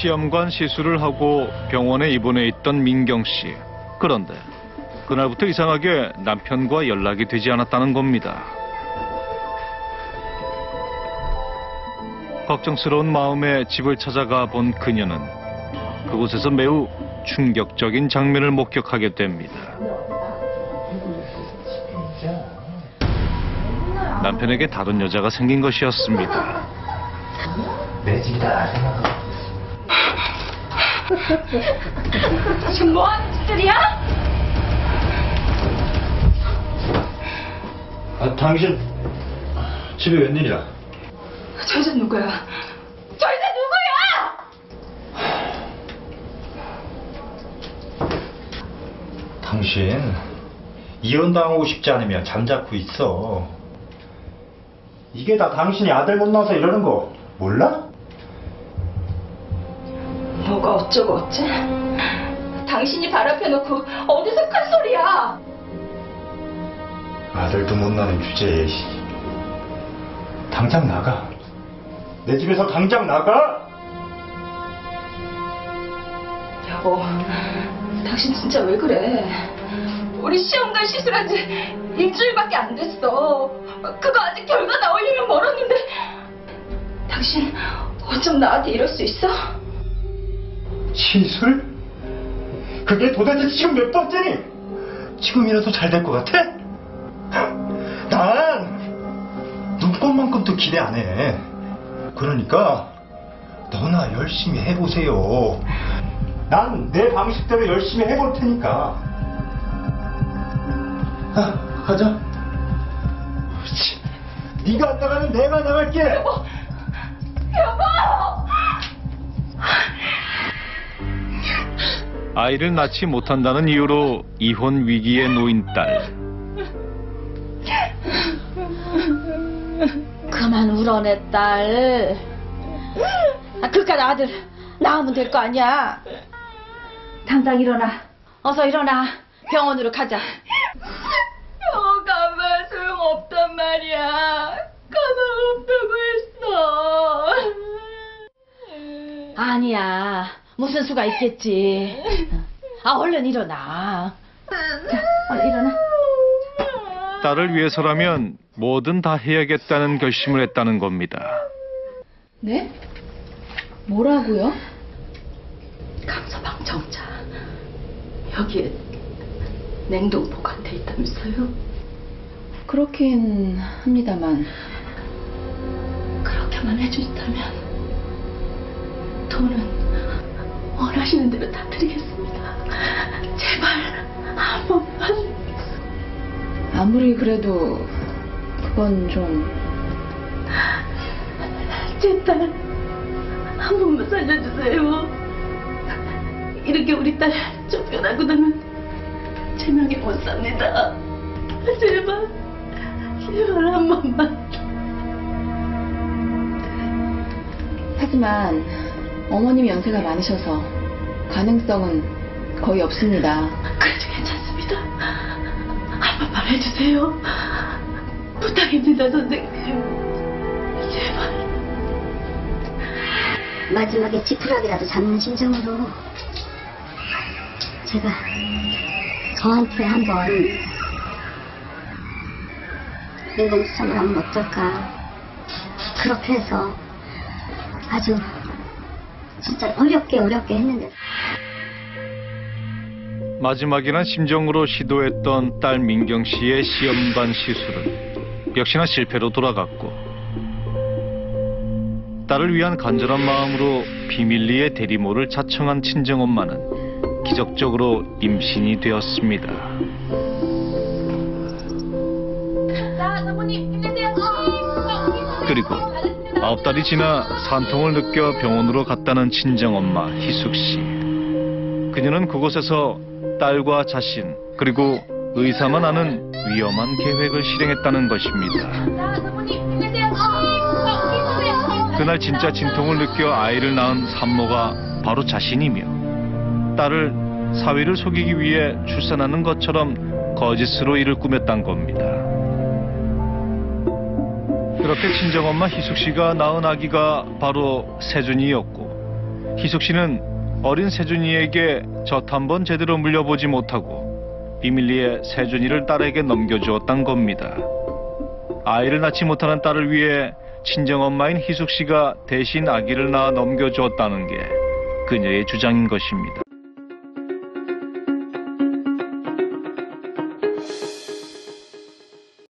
시험관 시술을 하고 병원에 입원해 있던 민경 씨. 그런데 그날부터 이상하게 남편과 연락이 되지 않았다는 겁니다. 걱정스러운 마음에 집을 찾아가 본 그녀는 그곳에서 매우 충격적인 장면을 목격하게 됩니다. 남편에게 다른 여자가 생긴 것이었습니다. 내 집이다 생각하고 지금 뭐 하는 짓들이야? 아, 당신 집에 웬일이야? 저 여자 누구야? 저 여자 누구야? 당신 이혼당하고 싶지 않으면 잠자코 있어 이게 다 당신이 아들 못 낳아서 이러는 거 몰라? 뭐가 어쩌고 어째? 당신이 바람펴놓고 어디서 큰 소리야? 아들도 못 낳는 주제에 당장 나가 내 집에서 당장 나가 여보, 당신 진짜 왜 그래? 우리 시험관 시술한 지 일주일밖에 안 됐어. 그거 아직 결과 나오려면 멀었는데. 당신 어쩜 나한테 이럴 수 있어? 시술? 그게 도대체 지금 몇 번째니? 지금이라도 잘 될 것 같아? 난 눈꽃만큼도 기대 안 해. 그러니까 너나 열심히 해보세요. 난 내 방식대로 열심히 해볼 테니까. 아, 가자. 그렇지. 네가 안 나가면 내가 나갈게. 여보! 아이를 낳지 못한다는 이유로 이혼 위기에 놓인 딸. 그만 울어내 딸. 아, 그깟 아들 낳으면 될 거 아니야. 당장 일어나. 어서 일어나. 병원으로 가자. 병원 가면 소용없단 말이야. 가망 없다고 했어. 아니야. 무슨 수가 있겠지. 아, 얼른 일어나. 자, 얼른 일어나. 딸을 위해서라면 뭐든 다 해야겠다는 결심을 했다는 겁니다. 네? 뭐라고요? 감서방 정자. 여기에 냉동 보관돼 있다면서요? 그렇긴 합니다만. 그렇게만 해주신다면 돈은 원하시는 대로 다 드리겠습니다. 제발 한 번만. 아무리 그래도 그건 좀 제 딸 한 번만 살려주세요. 이렇게 우리 딸 쫓겨나고 나면 제 명예 못 삽니다. 제발, 제발 한 번만. 하지만 어머님이 연세가 많으셔서 가능성은 거의 없습니다. 그래도 괜찮습니다. 한 번만 해주세요. 부탁입니다, 선생님. 제발. 마지막에 지푸라기라도 잡는 심정으로 제가 저한테 한번 인공수정을 하면 어떨까 그렇게 해서 아주 진짜 어렵게 어렵게 했는데 마지막이란 심정으로 시도했던 딸 민경 씨의 시험관 시술은 역시나 실패로 돌아갔고 딸을 위한 간절한 마음으로 비밀리에 대리모를 자청한 친정엄마는 기적적으로 임신이 되었습니다. 그리고 아홉 달이 지나 산통을 느껴 병원으로 갔다는 친정엄마 희숙 씨. 그녀는 그곳에서 딸과 자신 그리고 의사만 아는 위험한 계획을 실행했다는 것입니다. 그날 진짜 진통을 느껴 아이를 낳은 산모가 바로 자신이며 딸을 사위를 속이기 위해 출산하는 것처럼 거짓으로 이를 꾸몄단 겁니다. 그렇게 친정엄마 희숙 씨가 낳은 아기가 바로 세준이었고 희숙 씨는 어린 세준이에게 젖 한 번 제대로 물려보지 못하고 비밀리에 세준이를 딸에게 넘겨주었단 겁니다. 아이를 낳지 못하는 딸을 위해 친정엄마인 희숙 씨가 대신 아기를 낳아 넘겨주었다는 게 그녀의 주장인 것입니다.